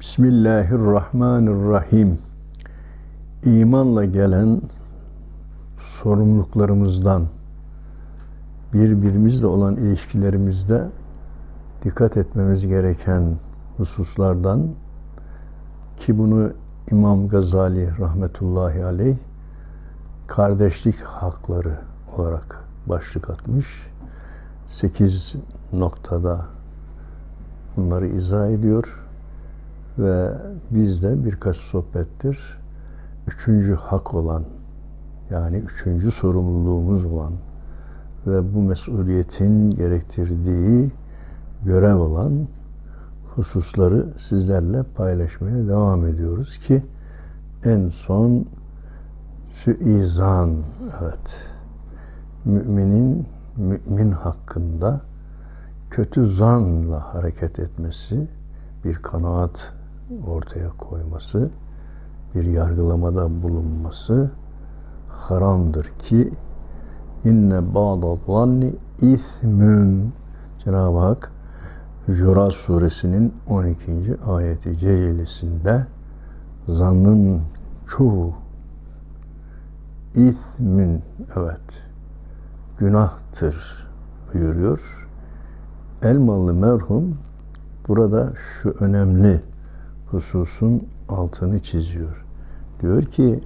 Bismillahirrahmanirrahim. İmanla gelen sorumluluklarımızdan, birbirimizle olan ilişkilerimizde dikkat etmemiz gereken hususlardan ki bunu İmam Gazali rahmetullahi aleyh kardeşlik hakları olarak başlık atmış. Sekiz noktada bunları izah ediyor ve biz de birkaç sohbettir üçüncü hak olan yani üçüncü sorumluluğumuz olan ve bu mesuliyetin gerektirdiği görev olan hususları sizlerle paylaşmaya devam ediyoruz ki en son süizan evet müminin mümin hakkında kötü zanla hareket etmesi, bir kanaat ortaya koyması, bir yargılamada bulunması haramdır ki inne ba'da zanni ismün Cenab-ı Hak Hucurat suresinin 12. ayeti celilesinde zannın çoğu ismin evet günahtır buyuruyor. Elmalı merhum burada şu önemli hususun altını çiziyor. Diyor ki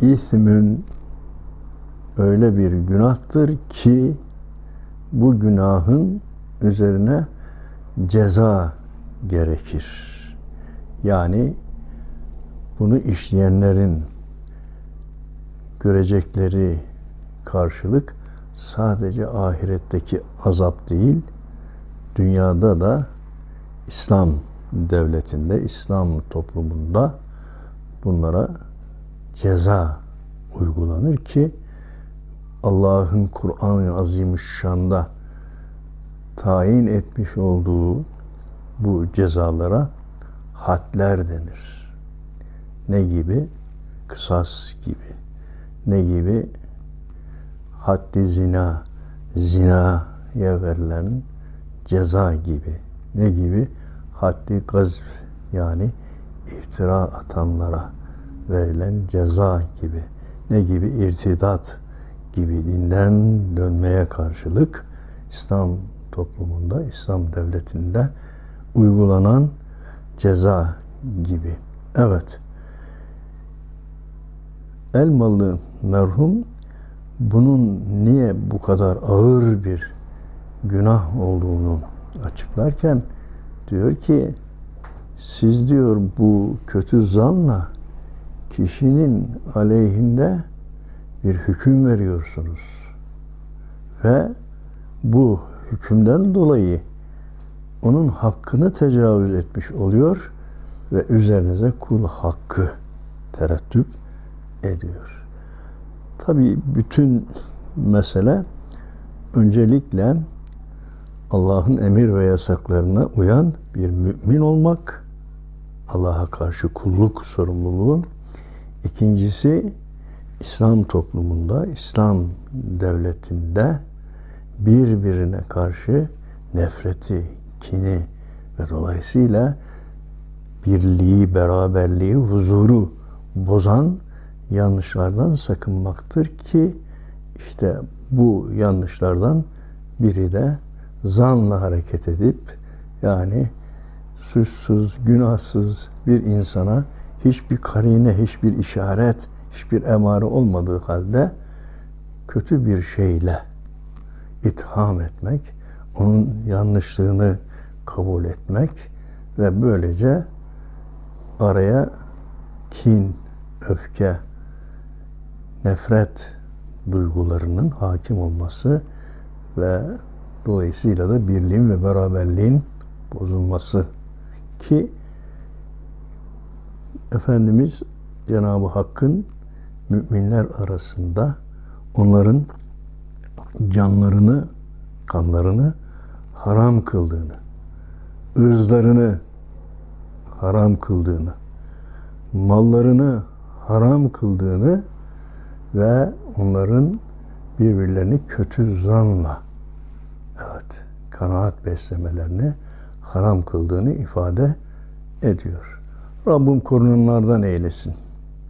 ismün öyle bir günahtır ki bu günahın üzerine ceza gerekir. Yani bunu işleyenlerin görecekleri karşılık sadece ahiretteki azap değil, dünyada da İslam devletinde, İslam toplumunda bunlara ceza uygulanır ki Allah'ın Kur'an-ı Azimüşşan'da tayin etmiş olduğu bu cezalara hadler denir. Ne gibi? Kısas gibi. Ne gibi? Haddi zina, zinaya verilen ceza gibi. Ne gibi? Haddi gazb yani iftira atanlara verilen ceza gibi. Ne gibi? irtidat gibi dinden dönmeye karşılık İslam toplumunda, İslam devletinde uygulanan ceza gibi. Evet. Elmalı merhum bunun niye bu kadar ağır bir günah olduğunu açıklarken diyor ki siz diyor bu kötü zanla kişinin aleyhinde bir hüküm veriyorsunuz. Ve bu hükümden dolayı onun hakkını tecavüz etmiş oluyor ve üzerinize kul hakkı terettüp ediyor. Tabi bütün mesele öncelikle Allah'ın emir ve yasaklarına uyan bir mümin olmak, Allah'a karşı kulluk sorumluluğu. İkincisi İslam toplumunda, İslam devletinde birbirine karşı nefreti, kini ve dolayısıyla birliği, beraberliği, huzuru bozan yanlışlardan sakınmaktır ki işte bu yanlışlardan biri de zanla hareket edip yani suçsuz, günahsız bir insana hiçbir karine, hiçbir işaret, hiçbir emare olmadığı halde kötü bir şeyle itham etmek, onun yanlışlığını kabul etmek ve böylece araya kin, öfke, nefret duygularının hakim olması ve dolayısıyla da birliğin ve beraberliğin bozulması ki Efendimiz Cenab-ı Hakk'ın müminler arasında onların canlarını, kanlarını haram kıldığını, ırzlarını haram kıldığını, mallarını haram kıldığını ve onların birbirlerini kötü zanla kanaat beslemelerini haram kıldığını ifade ediyor. Rabbim korunanlardan eylesin.